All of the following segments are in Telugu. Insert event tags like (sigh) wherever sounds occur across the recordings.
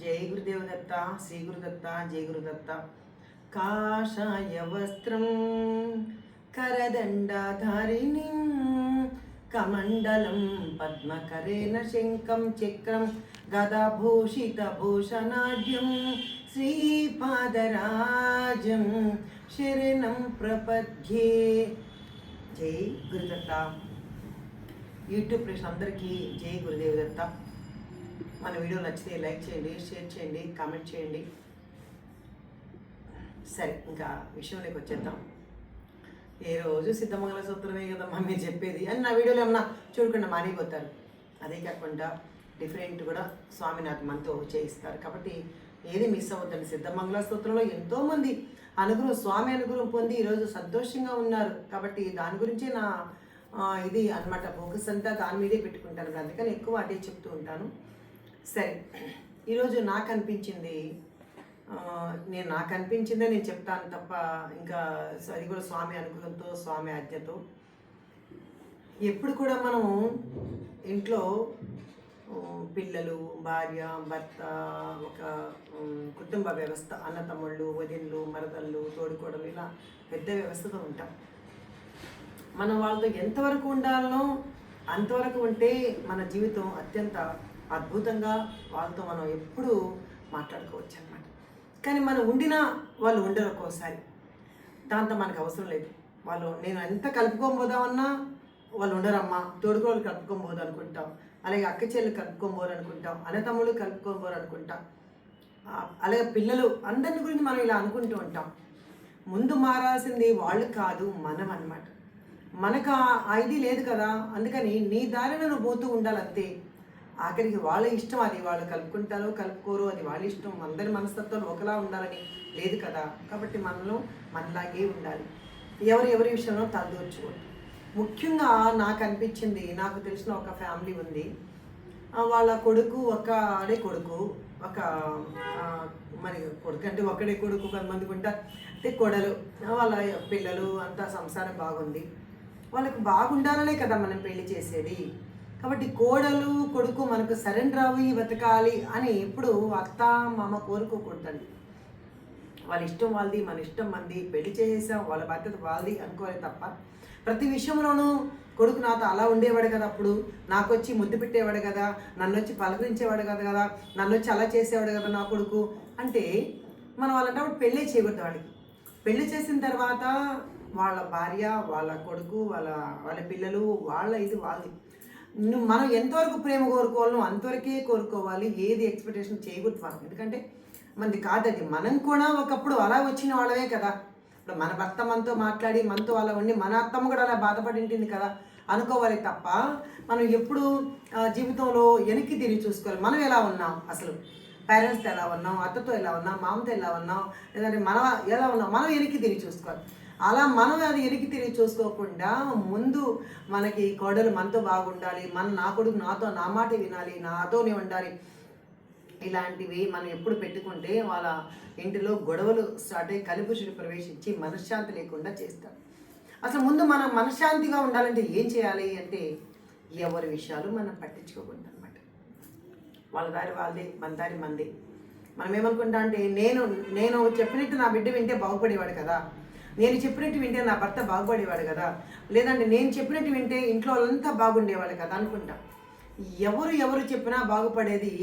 జై గురుదేవదత్త శ్రీ గురుదత్త జై గురుదత్త. కాషాయ వస్త్రం కరదండాధారిణి కమండలం పద్మకరేణ శంఖం చక్రం గదాభూషిత భూషణాఢ్యం శ్రీపాదరాజం శరణం ప్రపద్యే. జై గురుదత్త. యూట్యూబ్ అందరికీ జై గురుదేవదత్త. మన వీడియో నచ్చితే లైక్ చేయండి షేర్ చేయండి కామెంట్ చేయండి. సరే ఇంకా విషయంలోకి వచ్చేద్దాం. ఏ రోజు సిద్ధమంగళ సూత్రమే కదమ్మా మీరు చెప్పేది? అని నా వీడియోలో ఏమన్నా చూడకుండా మారిపోతారు అదే కాకుండా డిఫరెంట్ కూడా స్వామి నాకు మనతో చేయిస్తారు. కాబట్టి ఏది మిస్ అవ్వద్దండి. సిద్ధమంగళ స్తోత్రంలో ఎంతోమంది అనుగ్రహం స్వామి అనుగ్రహం పొంది ఈరోజు సంతోషంగా ఉన్నారు. కాబట్టి దాని గురించే నా ఇది అన్నమాట. ఫోకస్ అంతా దాని మీదే పెట్టుకుంటాను. అందుకని ఎక్కువ అదే చెప్తూ ఉంటాను. సరే. ఈరోజు నాకు అనిపించింది నేను నాకు అనిపించిందే నేను చెప్తాను తప్ప ఇంకా అది కూడా స్వామి అనుగ్రహంతో స్వామి ఆజ్ఞతో. ఎప్పుడు కూడా మనం ఇంట్లో పిల్లలు భార్య భర్త ఒక కుటుంబ వ్యవస్థ అన్నతమ్ముళ్ళు వదిన్లు మరదళ్ళు తోడుకోడలు ఇలా పెద్ద వ్యవస్థతో ఉంటాం. మనం వాళ్ళతో ఎంతవరకు ఉండాలనో అంతవరకు ఉంటే మన జీవితం అత్యంత అద్భుతంగా వాళ్ళతో మనం ఎప్పుడూ మాట్లాడుకోవచ్చు అనమాట కానీ మనం ఉండినా వాళ్ళు ఉండరు ఒక్కోసారి. దాంతో మనకు అవసరం లేదు. వాళ్ళు నేను ఎంత కలుపుకోబోదామన్నా వాళ్ళు ఉండరమ్మా తోడుకోళ్ళు కలుపుకోబోదు అనుకుంటాం అలాగే అక్క చెల్లెలు కలుపుకోబోరు అనుకుంటాం అన్నతమ్ముళ్ళు కలుపుకోబోరు అనుకుంటాం అలాగే పిల్లలు అందరిని గురించి మనం ఇలా అనుకుంటూ ఉంటాం. ముందు మారాల్సింది వాళ్ళు కాదు మనం అనమాట మనకు ఆ- ఇది లేదు కదా అందుకని నీ దారిన నువ్వు పోతూ ఉండాలి అంతే ఆఖరికి వాళ్ళ ఇష్టం అది. వాళ్ళు కలుపుకుంటారో కలుపుకోరు అది వాళ్ళ ఇష్టం. అందరి మనస్తత్వాలు ఒకలా ఉండాలని లేదు కదా. కాబట్టి మనలో మనలాగే ఉండాలి. ఎవరు ఎవరి విషయంలో తలదూర్చుకోండి ముఖ్యంగా నాకు అనిపించింది నాకు తెలిసిన ఒక ఫ్యామిలీ ఉంది. వాళ్ళ కొడుకు ఒక ఆడే కొడుకు ఒక మరి కొడుకు అంటే ఒకడే కొడుకు కొంతమంది ఉంటారు అంటే కొడలు. వాళ్ళ పిల్లలు అంతా సంసారం బాగుంది. వాళ్ళకు బాగుండాలనే కదా మనం పెళ్ళి చేసేది. కాబట్టి కోడలు కొడుకు మనకు సరెండర్ అవి బతకాలి అని ఎప్పుడు అత్త మామ కోరుకోకూడదండి. వాళ్ళ ఇష్టం వాళ్ళది మన ఇష్టం మంది పెళ్ళి చేసేసాం వాళ్ళ బాధ్యత వాళ్ళది అనుకోవాలి తప్ప ప్రతి విషయంలోనూ కొడుకు నాతో అలా ఉండేవాడు కదా అప్పుడు నాకు వచ్చి ముద్దు పెట్టేవాడు కదా నన్ను వచ్చి పలకరించేవాడు కదా కదా నన్ను వచ్చి అలా చేసేవాడు కదా నా కొడుకు అంటే మనం వాళ్ళంటే పెళ్ళే చేయకూడదు వాడికి. పెళ్ళి చేసిన తర్వాత వాళ్ళ భార్య వాళ్ళ కొడుకు వాళ్ళ వాళ్ళ పిల్లలు వాళ్ళ ఇది వాళ్ళది. మనం ఎంతవరకు ప్రేమ కోరుకోవాలో అంతవరకే కోరుకోవాలి. ఏది ఎక్స్పెక్టేషన్ చేయకూడదు మనం ఎందుకంటే మనది కాదది మనం కూడా ఒకప్పుడు అలా వచ్చిన వాళ్ళమే కదా. ఇప్పుడు మన భర్త మనతో మాట్లాడి మనతో అలా ఉండి మన అత్తమ్మ కూడా అలా బాధపడి ఉంటుంది కదా. అనుకోవాలి తప్ప మనం ఎప్పుడు జీవితంలో వెనక్కి తిరిగి చూసుకోవాలి. మనం ఎలా ఉన్నాం? అసలు పేరెంట్స్తో ఎలా ఉన్నాం? అత్తతో ఎలా ఉన్నాం? మామతో ఎలా ఉన్నాం? లేదంటే మనం ఎలా ఉన్నాం? మనం వెనక్కి తిరిగి చూసుకోవాలి. అలా మనం అది వెనక్కి తిరిగి చూసుకోకుండా ముందు మనకి కోడలు మనతో బాగుండాలి మన నా కొడుకు నాతో నా మాట వినాలి నాతోనే ఉండాలి ఇలాంటివి మనం ఎప్పుడు పెట్టుకుంటే వాళ్ళ ఇంటిలో గొడవలు స్టార్ట్ అయ్యి కలిపురుషుడు ప్రవేశించి మనశ్శాంతి లేకుండా చేస్తారు. అసలు ముందు మనం మనశ్శాంతిగా ఉండాలంటే ఏం చేయాలి అంటే ఎవరి విషయాలు మనం పట్టించుకోకూడదు అనమాట వాళ్ళ దారి వాళ్ళది మన దారి మంది. మనం ఏమనుకుంటా అంటే నేను నేను చెప్పినట్టు నా బిడ్డ వింటే బాగుపడేవాడు కదా. నేను చెప్పినట్టు వింటే నా భర్త బాగుపడేవాడు కదా. లేదంటే నేను చెప్పినట్టు వింటే ఇంట్లో వాళ్ళంతా బాగుండేవాడు కదా అనుకుంటా. ఎవరు ఎవరు చెప్పినా బాగుపడేది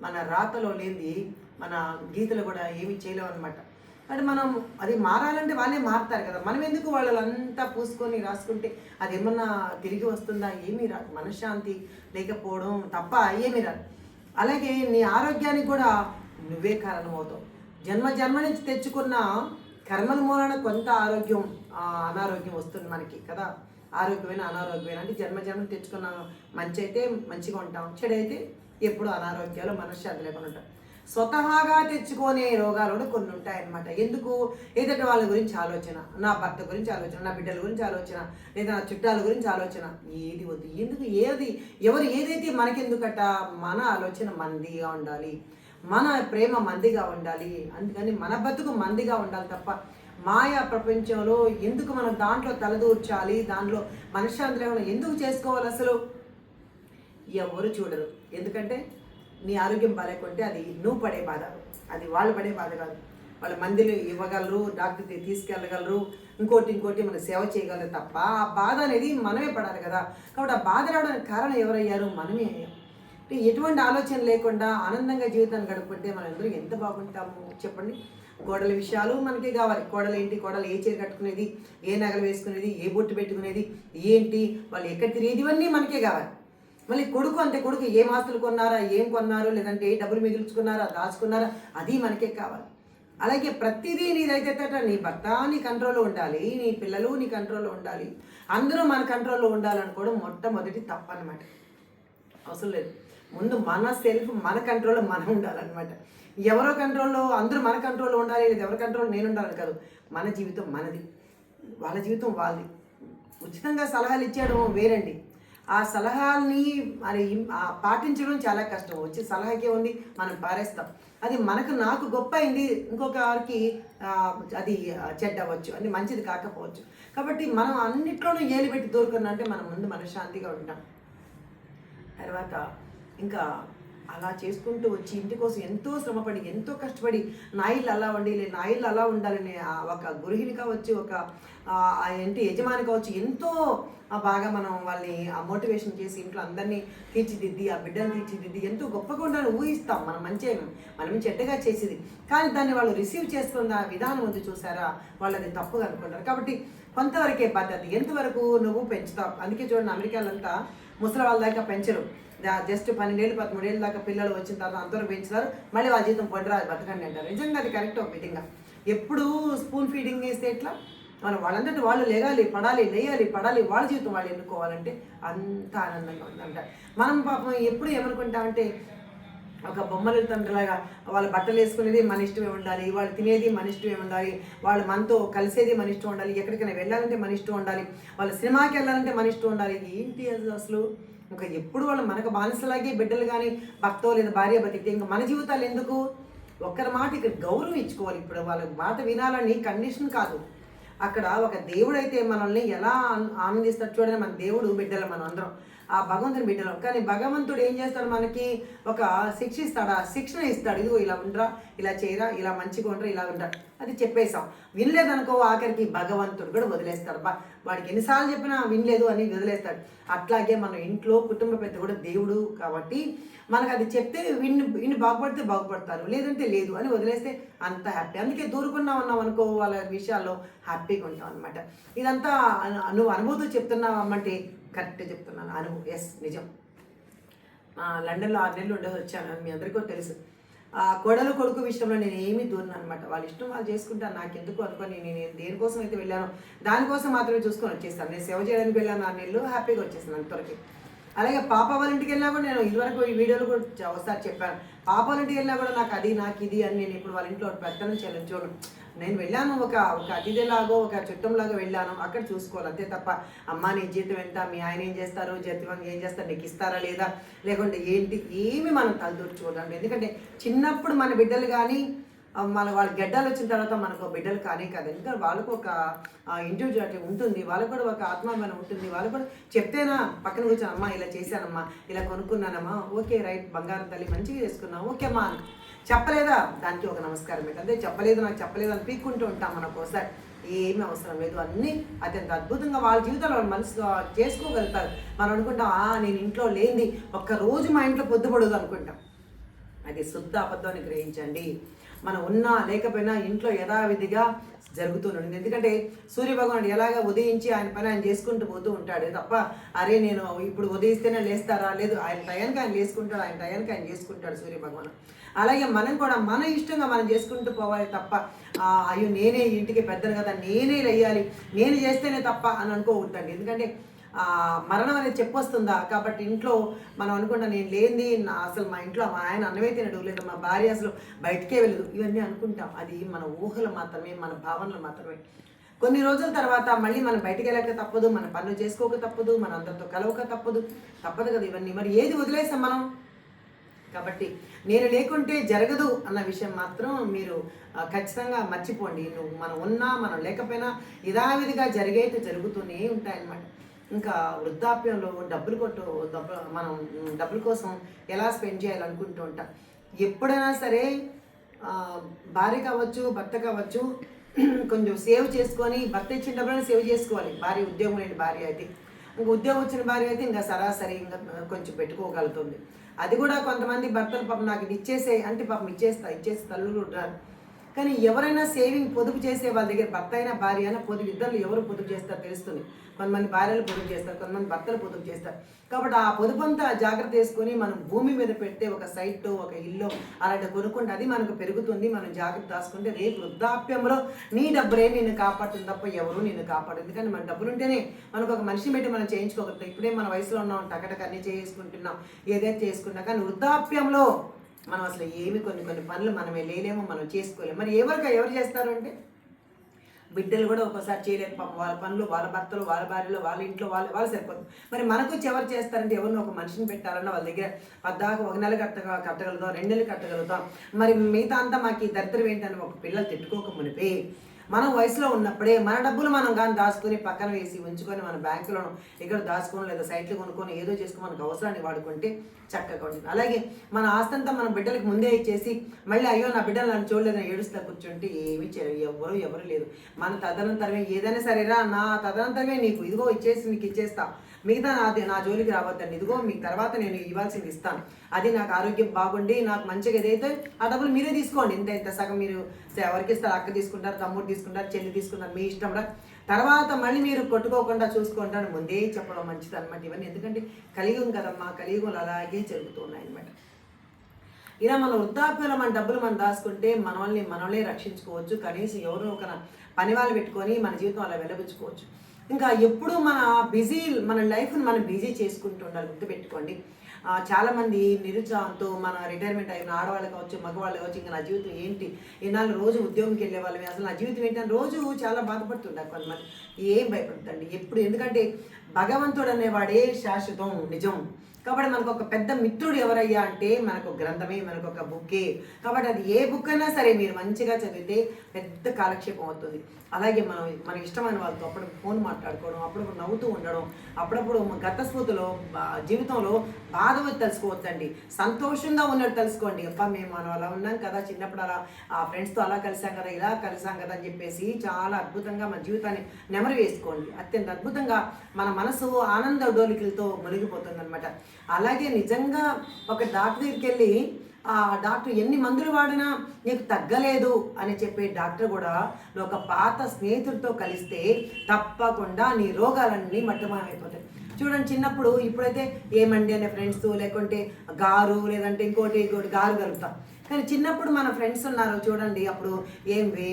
మన రాతలో లేనిది మన గీతలు కూడా ఏమి చేయలేవు అనమాట అంటే మనం అది మారాలంటే వాళ్ళే మారుతారు కదా. మనం ఎందుకు వాళ్ళంతా పూసుకొని రాసుకుంటే అది ఏమన్నా తిరిగి వస్తుందా? ఏమీ రాదు. మనశ్శాంతి లేకపోవడం తప్ప ఏమీ రాదు. అలాగే నీ ఆరోగ్యానికి కూడా నువ్వే కారణం అవుతావు. జన్మ జన్మ నుంచి తెచ్చుకున్న కర్మల మూలన కొంత ఆరోగ్యం అనారోగ్యం వస్తుంది మనకి కదా? ఆరోగ్యమైన అనారోగ్యమైన. అంటే జన్మ జన్మ తెచ్చుకున్న మంచి అయితే మంచిగా ఉంటాం చెడు అయితే ఎప్పుడు అనారోగ్యాలు మనశ్శాంతి లేకుండా ఉంటాం. స్వతహాగా తెచ్చుకునే రోగాలు కూడా కొన్ని ఉంటాయన్నమాట. ఎందుకు? ఏదంటే వాళ్ళ గురించి ఆలోచన నా భర్త గురించి ఆలోచన నా బిడ్డల గురించి ఆలోచన లేదా నా చుట్టాల గురించి ఆలోచన. ఏది వద్దు ఎందుకు ఏది ఎవరు ఏదైతే మనకెందుకట మన ఆలోచన మందిగా ఉండాలి. మన ప్రేమ మందిగా ఉండాలి. అందుకని మన బతుకు మందిగా ఉండాలి తప్ప మాయా ప్రపంచంలో ఎందుకు మనం దాంట్లో తలదూర్చాలి? దాంట్లో మనశ్శాంతి లేకుండా ఎందుకు చేసుకోవాలి అసలు? ఎవరు చూడరు. ఎందుకంటే నీ ఆరోగ్యం బాగాలేకుంటే అది నువ్వు పడే బాధ. అది వాళ్ళు పడే బాధ కాదు. వాళ్ళ మందులు ఇవ్వగలరు డాక్టర్కి తీసుకెళ్ళగలరు ఇంకోటి ఇంకోటి మనం సేవ చేయగలరు తప్ప ఆ బాధ అనేది మనమే పడాలి కదా. కాబట్టి ఆ బాధ రావడానికి కారణం ఎవరయ్యారు? మనమే అయ్యాం. ఎటువంటి ఆలోచన లేకుండా ఆనందంగా జీవితాన్ని గడుపుకుంటే మనందరూ ఎంత బాగుంటాము? చెప్పండి. కోడల విషయాలు మనకే కావాలి. కోడలు ఏంటి? కోడలు ఏ చీర కట్టుకునేది? ఏ నగలు వేసుకునేది? ఏ బొట్టు పెట్టుకునేది? ఏంటి? వాళ్ళు ఎక్కడ తిరిగేది? ఇవన్నీ మనకే కావాలి. మళ్ళీ కొడుకు అంటే కొడుకు ఏం ఆస్తులు కొన్నారా? ఏం కొన్నారు? లేదంటే ఏ డబ్బులు మిగుల్చుకున్నారా? దాచుకున్నారా? అది మనకే కావాలి. అలాగే ప్రతిదీ నీదైతే తట నీ భర్త నీ కంట్రోల్లో ఉండాలి. నీ పిల్లలు నీ కంట్రోల్లో ఉండాలి. అందరూ మన కంట్రోల్లో ఉండాలనుకోవడం మొట్టమొదటి తప్పనమాట అవసరం లేదు. ముందు మన సెల్ఫ్ మన కంట్రోల్లో మనం ఉండాలన్నమాట. ఎవరో కంట్రోల్లో అందరూ మన కంట్రోల్లో ఉండాలి లేదా ఎవరి కంట్రోల్ నేను ఉండాలని కాదు. మన జీవితం మనది. వాళ్ళ జీవితం వాళ్ళది. ఉచితంగా సలహాలు ఇచ్చేయడం వేరండి. ఆ సలహాల్ని మరి పాటించడం చాలా కష్టం. వచ్చి సలహాకే ఉంది మనం పారేస్తాం. అది మనకు నాకు గొప్ప అయింది ఇంకొకరికి అది చెడ్డ అవ్వచ్చు అది మంచిది కాకపోవచ్చు. కాబట్టి మనం అన్నిట్లోనూ ఏలిపెట్టి దూరుకున్నా అంటే మనం ముందు మనశ్శాంతిగా ఉంటాం. తర్వాత ఇంకా అలా చేసుకుంటూ వచ్చి ఇంటి కోసం ఎంతో శ్రమపడి ఎంతో కష్టపడి నా ఇల్లు అలా ఉండాలి నా ఇల్లు అలా ఉండాలని ఆ ఒక గృహిణి కావచ్చు ఒక ఏంటి ఇంటి యజమాని కావచ్చు ఎంతో బాగా మనం వాళ్ళని ఆ మోటివేషన్ చేసి ఇంట్లో అందరినీ తీర్చిదిద్ది ఆ బిడ్డను తీర్చిదిద్ది ఎంతో గొప్పగా ఉండాలని ఊహిస్తాం. మనం మంచిగా మనం చెడ్డగా చేసేది. కానీ దాన్ని వాళ్ళు రిసీవ్ చేసుకున్న విధానం ఉంది చూసారా? వాళ్ళు అది తప్పుగా అనుకుంటారు. కాబట్టి కొంతవరకే పద్ధతి. ఎంతవరకు నువ్వు పెంచుతావు? అందుకే చూడండి అమెరికాలంతా ముసలి వాళ్ళ దాకా పెంచరు. జస్ట్ పన్నెండేళ్ళు పదమూడేళ్ళ దాకా పిల్లలు వచ్చిన తర్వాత అంతవరకు పెంచుతారు. మళ్ళీ వాళ్ళ జీతం పొండిరా అది బతకండి అంటారు. నిజంగా అది కరెక్ట్ ఒక విధంగా ఎప్పుడు స్పూన్ ఫీడింగ్ చేస్తే ఎట్లా? మనం వాళ్ళందరినీ వాళ్ళు లేగాలి పడాలి లేయాలి పడాలి వాళ్ళ జీవితం వాళ్ళు ఎన్నుకోవాలంటే అంత ఆనందంగా ఉందంట. మనం పాపం ఎప్పుడు ఏమనుకుంటామంటే ఒక బొమ్మల తండ్రిలాగా వాళ్ళ బట్టలు వేసుకునేది మన ఇష్టమే ఉండాలి వాళ్ళు తినేది మన ఇష్టమే ఉండాలి వాళ్ళు మనతో కలిసేది మన ఇష్టం ఉండాలి ఎక్కడికైనా వెళ్ళాలంటే మన ఇష్టం ఉండాలి వాళ్ళ సినిమాకి వెళ్ళాలంటే మన ఇష్టం ఉండాలి. ఏంటి అసలు? ఇంకా ఎప్పుడు వాళ్ళు మనకు బానిసలాగే బిడ్డలు కానీ భర్తో లేదా భార్య బతికితే ఇంకా మన జీవితాలు ఎందుకు? ఒక్కరి మాట ఇక్కడ గౌరవం ఇచ్చుకోవాలి ఇప్పుడు. వాళ్ళ మాట వినాలని కండిషన్ కాదు. అక్కడ ఒక దేవుడు అయితే మనల్ని ఎలా ఆన్- ఆనందిస్తాడు చూడండి మన దేవుడు బిడ్డలు మనం అందరం. ఆ భగవంతుని బిడ్డలో. కానీ భగవంతుడు ఏం చేస్తాడు మనకి? ఒక శిక్ష ఇస్తాడా ఆ శిక్షణ ఇస్తాడు. ఇదిగో ఇలా ఉండరా ఇలా చేయరా ఇలా మంచిగా ఉండరా ఇలా ఉండరా. అది చెప్పేశాం. వినలేదనుకో ఆఖరికి భగవంతుడు కూడా వదిలేస్తాడు. బా వాడికి ఎన్నిసార్లు చెప్పినా వినలేదు అని వదిలేస్తాడు. అట్లాగే మన ఇంట్లో కుటుంబ పెద్ద కూడా దేవుడు కాబట్టి మనకు అది చెప్తే విన్ను విన్ను బాగుపడితే బాగుపడతారు. లేదంటే లేదు అని వదిలేస్తే అంత హ్యాపీ అందుకే దూరుకున్నా ఉన్నాం అనుకో వాళ్ళ విషయాల్లో హ్యాపీగా ఉంటాం అనమాట ఇదంతా నువ్వు అనుభూతి చెప్తున్నావు అమ్మంటే కరెక్ట్ చెప్తున్నాను. అనుభవం ఎస్ నిజం. లండన్లో ఆరు నెలలు ఉండేది వచ్చాను. మీ అందరికీ కూడా తెలుసు. ఆ కోడలు కొడుకు విషయంలో నేను ఏమీ దూరను అనమాట. వాళ్ళ ఇష్టం వాళ్ళు చేసుకుంటాను నాకు ఎందుకు అనుకోని నేను దేనికోసం అయితే వెళ్ళానో దానికోసం మాత్రమే చూసుకొని వచ్చేస్తాను. నేను సేవ చేయడానికి వెళ్ళాను ఆరు నెలలు. హ్యాపీగా వచ్చేసాను అంతవరకు. అలాగే పాప వాళ్ళ ఇంటికి వెళ్ళినా కూడా నేను ఇదివరకు ఈ వీడియోలు కూడా ఒకసారి చెప్పాను. పాప వాళ్ళ ఇంటికి వెళ్ళినా కూడా నాకు అది నాకు ఇది అని నేను ఇప్పుడు వాళ్ళ ఇంట్లో పెత్తనం చేయలేను చూడను. నేను వెళ్ళాను ఒక ఒక అతిథిలాగో ఒక చుట్టంలాగా వెళ్ళాను. అక్కడ చూసుకోవాలి అంతే తప్ప అమ్మ నీ జీతం ఎంత మీ ఆయన ఏం చేస్తారు జీతం ఏం చేస్తారు నీకు ఇస్తారా లేదా? లేకుంటే ఏంటి? ఏమి మనం తలదూర్చుకోవడం చూడండి ఎందుకంటే చిన్నప్పుడు మన బిడ్డలు కానీ మన వాళ్ళ గడ్డలు వచ్చిన తర్వాత మనకు బిడ్డలు కానీ కాదు. ఎందుకంటే వాళ్ళకు ఒక ఇండివిజువాలిటీ ఉంటుంది. వాళ్ళకు కూడా ఒక ఆత్మాభిమానం ఉంటుంది. వాళ్ళు కూడా చెప్తేనా పక్కన కూర్చోనమ్మా ఇలా చేశానమ్మా ఇలా కొనుక్కున్నానమ్మా ఓకే రైట్ బంగారం తల్లి మంచిగా చేసుకున్నాం ఓకే అమ్మా చెప్పలేదా? దానికి ఒక నమస్కారం పెట్టు అదే చెప్పలేదు నాకు చెప్పలేదు అని పీక్కుంటూ ఉంటాం మనకు ఒకసారి ఏమీ అవసరం లేదు. అన్నీ అత్యంత అద్భుతంగా వాళ్ళ జీవితంలో వాళ్ళు మనసు చేసుకోగలుగుతారు. మనం అనుకుంటాం "ఆ, నేను ఇంట్లో లేనిది ఒక్క రోజు మా ఇంట్లో పొద్దుపడదు అనుకుంటాం. అది శుద్ధ అబద్ధాన్ని గ్రహించండి. మనం ఉన్నా లేకపోయినా ఇంట్లో యథావిధిగా జరుగుతుంది ఎందుకంటే సూర్యభగవానుడు ఎలాగ ఉదయించి ఆయన పని ఆయన చేసుకుంటూ పోతూ ఉంటాడు. తప్ప అరే నేను ఇప్పుడు ఉదయిస్తేనే లేస్తారా? లేదు ఆయన టయానికి ఆయన లేసుకుంటాడు ఆయన టయానికి ఆయన చేసుకుంటాడు సూర్యభగవాను. అలాగే మనం కూడా మన ఇష్టంగా మనం చేసుకుంటూ పోవాలి తప్ప అయ్యో నేనే ఇంటికి పెద్దను కదా నేనే లేయాలి నేను చేస్తేనే తప్ప అని అనుకోవద్దండి. ఎందుకంటే మరణం అనేది చెప్పొస్తుందా? కాబట్టి ఇంట్లో మనం అనుకుంటా నేను లేనిది నా అసలు మా ఇంట్లో మా ఆయన అన్నమే తినడు లేదా మా భార్య అసలు బయటకే వెళ్ళదు. ఇవన్నీ అనుకుంటాం. అది మన ఊహలు మాత్రమే మన భావనలు మాత్రమే. కొన్ని రోజుల తర్వాత మళ్ళీ మనం బయటికి వెళ్ళక తప్పదు మన పనులు చేసుకోక తప్పదు మన అందరితో కలవక తప్పదు. తప్పదు కదా ఇవన్నీ. మరి ఏది వదిలేసాం మనం? కాబట్టి నేను లేకుంటే జరగదు అన్న విషయం మాత్రం మీరు ఖచ్చితంగా మర్చిపోండి. నువ్వు మనం ఉన్నా మనం లేకపోయినా యథావిధిగా జరిగేట్టు జరుగుతూనే ఉంటాయన్నమాట. ఇంకా వృద్ధాప్యంలో డబ్బులు కొట్టు డబ్బు మనం డబ్బుల కోసం ఎలా స్పెండ్ చేయాలనుకుంటూ ఉంటాం. ఎప్పుడైనా సరే భార్య కావచ్చు భర్త కావచ్చు కొంచెం సేవ్ చేసుకొని భర్త ఇచ్చిన డబ్బులను సేవ్ చేసుకోవాలి. భార్య ఉద్యోగం లేని భార్య అయితే. ఇంకా ఉద్యోగం వచ్చిన భార్య అయితే ఇంకా సరాసరి ఇంకా కొంచెం పెట్టుకోగలుగుతుంది. అది కూడా కొంతమంది భర్తలు పాపం నాకు ఇచ్చేసే అంటే పాపం ఇచ్చేస్తా ఇచ్చేసి తల్లులు ఉంటారు. కానీ ఎవరైనా సేవింగ్ పొదుపు చేసే వాళ్ళ దగ్గర భర్త అయినా భార్య అయినా పొదుపు ఇద్దరు ఎవరు పొదుపు చేస్తారో తెలుస్తుంది. కొంతమంది భార్యలు పొదుపు చేస్తారు కొంతమంది భర్తలు పొదుపు చేస్తారు. కాబట్టి ఆ పొదుపు అంతా జాగ్రత్త వేసుకొని మనం భూమి మీద పెడితే ఒక సైట్ ఒక ఇల్లు అలాంటి కొనుక్కుంటే అది మనకు పెరుగుతుంది. మనం జాగ్రత్త దాచుకుంటే రేపు వృద్ధాప్యంలో నీ డబ్బులే నేను కాపాడుతుంది తప్ప ఎవరు నేను కాపాడు ఎందుకంటే మన డబ్బులు ఉంటేనే మనకు ఒక మనిషిని పెట్టి మనం చేయించుకోగలుగుతాం. ఇప్పుడే మన వయసులో ఉన్నాం టకటక అన్ని చేసుకుంటున్నాం ఏదైతే చేసుకున్నా కానీ వృద్ధాప్యంలో మనం అసలు ఏమి కొన్ని కొన్ని పనులు మనమే లేలేమో మనం చేసుకోలేము. మరి ఎవరికి ఎవరు చేస్తారు అంటే? బిడ్డలు కూడా ఒకసారి చేయలేరు పాపం వాళ్ళ పనులు వాళ్ళ భర్తలు వాళ్ళ భార్యలు వాళ్ళ ఇంట్లో వాళ్ళు వాళ్ళు సరిపోతుంది మరి మనకు వచ్చి ఎవరు చేస్తారంటే ఎవరిని ఒక మనిషిని పెట్టాలన్నా వాళ్ళ దగ్గర పద్దాక ఒక నెల కట్ట కట్టగలుగుతాం రెండు నెలలు కట్టగలుగుతాం. మరి మిగతా అంతా మాకు ఈ దరిద్రం ఏంటని ఒక పిల్లలు తిట్టుకోక మునిపి. మనం వయసులో ఉన్నప్పుడే మన డబ్బులు మనం కానీ దాచుకొని పక్కన వేసి ఉంచుకొని మన బ్యాంకులను ఇక్కడ దాచుకొని లేదా సైట్లు కొనుక్కొని ఏదో చేసుకొని మనకు అవసరాన్ని వాడుకుంటే చక్కగా ఉంటుంది. అలాగే మన ఆస్తంతా మన బిడ్డలకు ముందే ఇచ్చేసి మళ్ళీ అయ్యో నా బిడ్డలు నన్ను చూడలేదని ఏడుస్తా కూర్చుంటే ఏమీ చేయరు. ఎవరు ఎవరు లేదు. మన తదనంతరమే ఏదైనా సరేరా నా తదనంతరమే నీకు ఇదిగో ఇచ్చేసి నీకు ఇచ్చేస్తా. మిగతా నాది నా జోలికి రావద్దండి. ఇదిగో మీకు తర్వాత నేను ఇవ్వాల్సింది ఇస్తాను. అది నాకు ఆరోగ్యం బాగుండి నాకు మంచిగా ఏదైతే ఆ డబ్బులు మీరే తీసుకోండి. ఇంత ఇంత సగం మీరు ఎవరికి ఇస్తారు? అక్క తీసుకుంటారు తమ్ముడు తీసుకుంటారు చెల్లి తీసుకుంటారు మీ ఇష్టం రా. తర్వాత మళ్ళీ మీరు కొట్టుకోకుండా చూసుకుంటారు. ముందే చెప్పడం మంచిది అనమాట ఇవన్నీ. ఎందుకంటే కలియుగం కదమ్మా కలియుగంలో అలాగే జరుగుతున్నాయి అనమాట ఇలా మన వృద్ధాప్యంలో మన డబ్బులు మనం దాచుకుంటే మనల్ని మనల్ని రక్షించుకోవచ్చు. కనీసం ఎవరో ఒక పని వాళ్ళు పెట్టుకొని మన జీవితం అలా వెళ్ళబుచ్చుకోవచ్చు. ఇంకా ఎప్పుడు మన బిజీ మన లైఫ్ని మనం బిజీ చేసుకుంటూ ఉండాలి గుర్తుపెట్టుకోండి చాలామంది నిరుత్సాహంతో మన రిటైర్మెంట్ అయిన ఆడవాళ్ళు కావచ్చు మగవాళ్ళు కావచ్చు ఇంకా నా జీవితం ఏంటి? ఇన్నాళ్ళు రోజు ఉద్యోగంకి వెళ్ళే వాళ్ళమే. అసలు నా జీవితం ఏంటని రోజు చాలా బాధపడుతుంటారు కొంతమంది. ఏం భయపడుతుంది ఎప్పుడు? ఎందుకంటే భగవంతుడు అనేవాడే శాశ్వతం నిజం. కాబట్టి మనకు ఒక పెద్ద మిత్రుడు ఎవరయ్యా అంటే మనకు గ్రంథమే మనకు ఒక బుక్కే. కాబట్టి అది ఏ బుక్ అయినా సరే మీరు మంచిగా చదివితే పెద్ద కాలక్షేపం అవుతుంది. అలాగే మనం మనకి ఇష్టమైన వాళ్ళతో అప్పుడు ఫోన్ మాట్లాడుకోవడం అప్పుడప్పుడు నవ్వుతూ ఉండడం అప్పుడప్పుడు గత స్మృతిలో బా- జీవితంలో బాధ వచ్చి తెలుసుకోవద్దండి సంతోషంగా ఉన్నట్టు తెలుసుకోండి. అప్ప మేము మనం అలా ఉన్నాం కదా చిన్నప్పుడు అలా ఆ ఫ్రెండ్స్తో అలా కలిసాం కదా ఇలా కలిసాం కదా అని చెప్పేసి చాలా అద్భుతంగా మన జీవితాన్ని నెమరు వేసుకోండి. అత్యంత అద్భుతంగా మన మనసు ఆనంద డోలికలతో మునిగిపోతుంది అనమాట అలాగే నిజంగా ఒక డాక్టర్ దగ్గరికి వెళ్ళి ఆ డాక్టర్ ఎన్ని మందులు వాడినా నీకు తగ్గలేదు అని చెప్పే డాక్టర్ కూడా నువ్వు ఒక పాత స్నేహితుడితో కలిస్తే తప్పకుండా నీ రోగాలన్నీ మట్టమాయమైపోతాయి చూడండి చిన్నప్పుడు ఇప్పుడైతే ఏమండి అనే ఫ్రెండ్స్ లేకుంటే గారు లేదంటే ఇంకోటి ఇంకోటి గారు కలుగుతాం కానీ చిన్నప్పుడు మన ఫ్రెండ్స్ ఉన్నారు చూడండి అప్పుడు ఏమి వే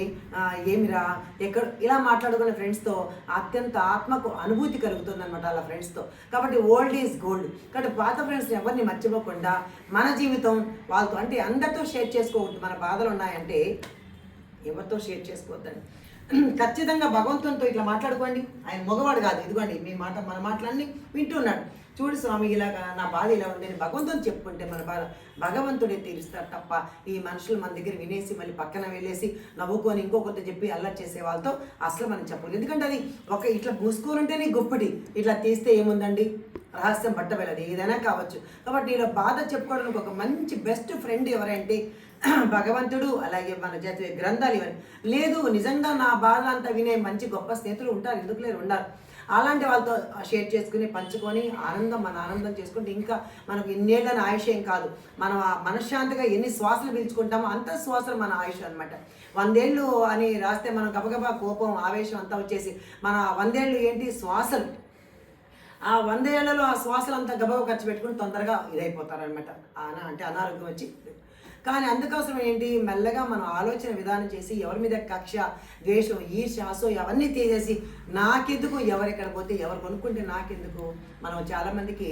ఏమిరా ఎక్కడ ఇలా మాట్లాడుకునే ఫ్రెండ్స్తో అత్యంత ఆత్మకు అనుభూతి కలుగుతుంది అనమాట అలా ఫ్రెండ్స్తో కాబట్టి ఓల్డ్ ఈజ్ గోల్డ్ కాబట్టి పాత ఫ్రెండ్స్ని ఎవరిని మర్చిపోకుండా మన జీవితం వాళ్ళతో అంటే అందరితో షేర్ చేసుకోవద్దు. మన బాధలు ఉన్నాయంటే ఎవరితో షేర్ చేసుకోవద్దండి. (clears throat) ఖచ్చితంగా భగవంతునితో ఇట్లా మాట్లాడుకోండి. ఆయన మగవాడు కాదు ఇదిగోండి మీ మాట మన మాటలన్నీ వింటున్నాడు చూడు స్వామి ఇలాగా నా బాధ ఇలా ఉంది అని భగవంతుని చెప్పుకుంటే మన బాధ భగవంతుడే తీరుస్తారు తప్ప ఈ మనుషులు మన దగ్గర వినేసి మళ్ళీ పక్కన వెళ్ళేసి నవ్వుకొని ఇంకొకరితో చెప్పి అల్లరి చేసే వాళ్ళతో అసలు మనం చెప్పలేదు ఎందుకంటే అది ఒక ఇట్లా మూసుకోవాలంటేనే గొప్పటి. ఇట్లా తీస్తే ఏముందండి? రహస్యం పట్టబెలది ఏదైనా కావచ్చు. కాబట్టి ఇలా బాధ చెప్పుకోవడానికి ఒక మంచి బెస్ట్ ఫ్రెండ్ ఎవరంటే (clears throat) భగవంతుడు అలాగే మన జాతి గ్రంథాలు ఇవన్నీ లేదు నిజంగా నా బాధ అంతా వినే మంచి గొప్ప స్నేహితులు ఉంటారు. ఎందుకు లేరు? ఉండాలి. అలాంటి వాళ్ళతో షేర్ చేసుకుని పంచుకొని ఆనందం మన ఆనందం చేసుకుంటే ఇంకా మనకు ఇన్నేళ్ళని ఆయుషయం ఏం కాదు. మనం మనశ్శాంతిగా ఎన్ని శ్వాసలు పీల్చుకుంటామో అంత శ్వాసలు మన ఆయుష్ అనమాట వందేళ్ళు అని రాస్తే మనం గబగబా కోపం ఆవేశం అంతా వచ్చేసి మన వందేళ్ళు ఏంటి? శ్వాసలు. ఆ వందేళ్ళలో ఆ శ్వాసలు అంతా గబగబా ఖర్చు పెట్టుకుని తొందరగా ఇదైపోతారనమాట అంటే అనారోగ్యం వచ్చి కానీ అందుకోసం ఏంటి? మెల్లగా మనం ఆలోచన విధానం చేసి ఎవరి మీద కక్ష ద్వేషం ఈర్ష అసూయ అవన్నీ తీసేసి నాకెందుకు? ఎవరెక్కడ పోతే ఎవరు కొనుక్కుంటే నాకెందుకు? మనం చాలామందికి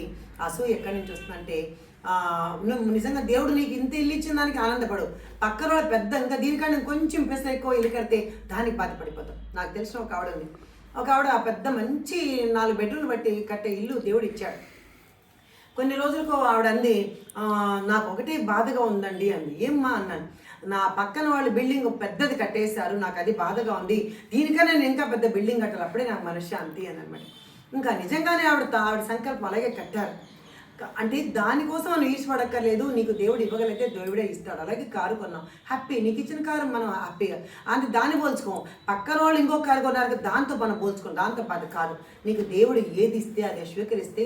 అసూయ ఎక్కడి నుంచి వస్తుందంటే నువ్వు నిజంగా దేవుడు నీకు ఇంత ఇల్లు ఇచ్చిన దానికి ఆనందపడు. పక్కన వాళ్ళు పెద్ద ఇంకా దీనికంటే కొంచెం పెస ఎక్కువ ఇల్లు కడితే దానికి బాధపడిపోతాం. నాకు తెలిసిన ఒక ఆవిడ ఉంది. ఒక ఆవిడ ఆ పెద్ద మంచి నాలుగు బెడ్రూమ్లు బట్టి కట్టే ఇల్లు దేవుడు ఇచ్చాడు. కొన్ని రోజులకు ఆవిడ అంది నాకు ఒకటే బాధగా ఉందండి అంది. ఏమ్మా అన్నాను. నా పక్కన వాళ్ళు బిల్డింగ్ పెద్దది కట్టేశారు నాకు అది బాధగా ఉంది. దీనికన్నా నేను ఇంకా పెద్ద బిల్డింగ్ కట్టాలి అప్పుడే నాకు మనశ్శాంతి అని అనమాట ఇంకా నిజంగానే ఆవిడ ఆవిడ సంకల్పం అలాగే కట్టారు. అంటే దానికోసం మనం ఈర్చపడక్కర్లేదు నీకు దేవుడు ఇవ్వగలిగితే దేవుడే ఇస్తాడు. అలాగే కారు కొన్నాం. హ్యాపీ నీకు ఇచ్చిన కారు మనం హ్యాపీగా. అంటే దాన్ని పోల్చుకోం. పక్కన వాళ్ళు ఇంకో కారు కొన్నారు దాంతో మనం పోల్చుకోం దాంతో అది కాదు నీకు దేవుడు ఏది ఇస్తే అది స్వీకరిస్తే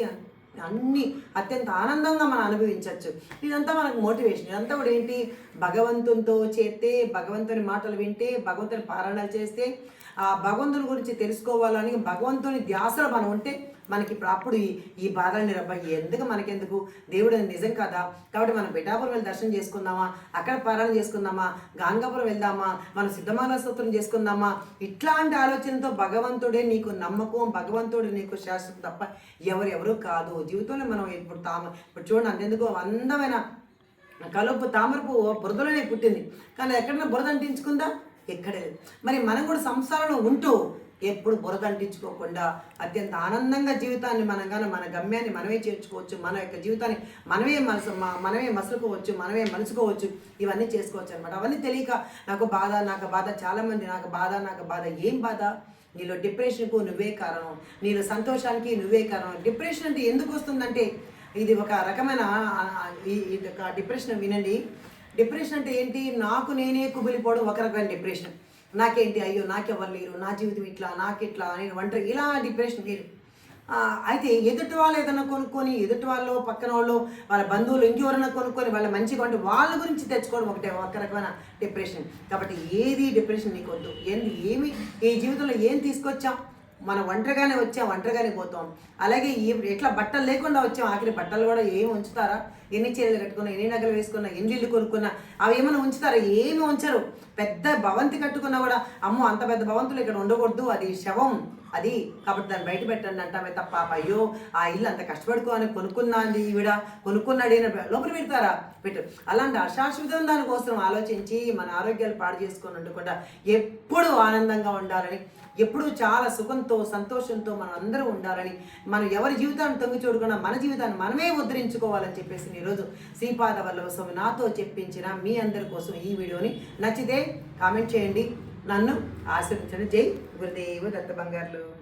అన్నీ అత్యంత ఆనందంగా మనం అనుభవించవచ్చు. ఇదంతా మనకు మోటివేషన్. ఇదంతా కూడా ఏంటి? భగవంతునితో చేస్తే భగవంతుని మాటలు వింటే భగవంతుని పారాయణాలు చేస్తే ఆ భగవంతుని గురించి తెలుసుకోవాలని భగవంతుని ధ్యాసలో మనం ఉంటే మనకి ఇప్పుడు అప్పుడు ఈ ఈ బాధలని ఎందుకు మనకెందుకు? దేవుడు నిజం కదా? కాబట్టి మనం పిఠాపురం వెళ్ళి దర్శనం చేసుకుందామా? అక్కడ పారాయణ చేసుకుందామా? గాంగాపురం వెళ్దామా? మనం సిద్ధమాల స్తోత్రం చేసుకుందామా? ఇట్లాంటి ఆలోచనతో భగవంతుడే నీకు నమ్మకం భగవంతుడు నీకు శాశ్వతం తప్ప ఎవరెవరు కాదు. జీవితంలో మనం ఇప్పుడు తామ ఇప్పుడు చూడండి అంతెందుకు? అందమైన కలుపు తామరపు బురదలోనే పుట్టింది. కానీ ఎక్కడైనా బురద అంటించుకుందా? ఎక్కడ మరి మనం కూడా సంసారంలో ఉంటూ ఎప్పుడు బురద అంటించుకోకుండా అత్యంత ఆనందంగా జీవితాన్ని మనం కానీ మన గమ్యాన్ని మనమే చేర్చుకోవచ్చు మన యొక్క జీవితాన్ని మనమే మనసు మనమే మసులుకోవచ్చు మనమే మలుచుకోవచ్చు ఇవన్నీ చేసుకోవచ్చు అనమాట అవన్నీ తెలియక నాకు బాధ నాకు బాధ చాలామంది నాకు బాధ నాకు బాధ. ఏం బాధ? నీలో డిప్రెషన్కు నువ్వే కారణం. నీలో సంతోషానికి నువ్వే కారణం. డిప్రెషన్ అంటే ఎందుకు వస్తుందంటే ఇది ఒక రకమైన ఈ- ఇది ఒక డిప్రెషన్ వినండి. డిప్రెషన్ అంటే ఏంటి? నాకు నేనే కుబిలిపోవడం ఒక రకమైన డిప్రెషన్. నాకేంటి అయ్యో నాకెవరు లేరు నా జీవితం ఇట్లా నాకిట్లా నేను ఒంటరి ఇలా డిప్రెషన్ లేదు అయితే ఎదుటి వాళ్ళు ఏదైనా కొనుక్కొని ఎదుటి వాళ్ళు పక్కన వాళ్ళు వాళ్ళ బంధువులు ఇంకెవరైనా కొనుక్కొని వాళ్ళ మంచిగా ఉంటే వాళ్ళ గురించి తెచ్చుకోవడం ఒకటే ఒక రకమైన డిప్రెషన్ కాబట్టి ఏది డిప్రెషన్ నీకొద్దు. ఏంది ఏమి? ఈ జీవితంలో ఏం తీసుకొచ్చాం? మనం ఒంటరిగానే వచ్చాం ఒంటరిగానే పోతాం. అలాగే ఈ ఎట్లా బట్టలు లేకుండా వచ్చాం ఆఖరి బట్టలు కూడా ఏమి ఉంచుతారా? ఎన్ని చీరలు కట్టుకున్నా ఎన్ని నగలు వేసుకున్నా ఎన్ని ఇల్లు కొనుక్కున్నా అవి ఏమైనా ఉంచుతారా? ఏమి ఉంచరు. పెద్ద భవంతి కట్టుకున్నా కూడా అమ్మో అంత పెద్ద భవంతులు ఇక్కడ ఉండకూడదు అది శవం. అది కాబట్టి దాన్ని బయట పెట్టండి అంటామే తప్ప అయ్యో ఆ ఇల్లు అంత కష్టపడుకోని కొనుక్కున్నాంది ఈవిడ కొనుక్కున్నాడు ఈయన లోపల పెడతారా? పెట్టు. అలాంటి అశాశ్వతం దానికోసం ఆలోచించి మన ఆరోగ్యాలు పాడు చేసుకొని ఉండకుండా ఎప్పుడు ఆనందంగా ఉండాలని ఎప్పుడూ చాలా సుఖంతో సంతోషంతో మనం అందరూ ఉండాలని మనం ఎవరి జీవితాన్ని తొంగి చూడకుండా మన జీవితాన్ని మనమే ఉద్ధరించుకోవాలని చెప్పేసి ఈరోజు శ్రీపాద వల్లభ స్వామి నాతో చెప్పించిన మీ అందరి కోసం ఈ వీడియోని నచ్చితే కామెంట్ చేయండి. నన్ను ఆశీర్వించండి జై గురుదేవ దత్త బంగారులు.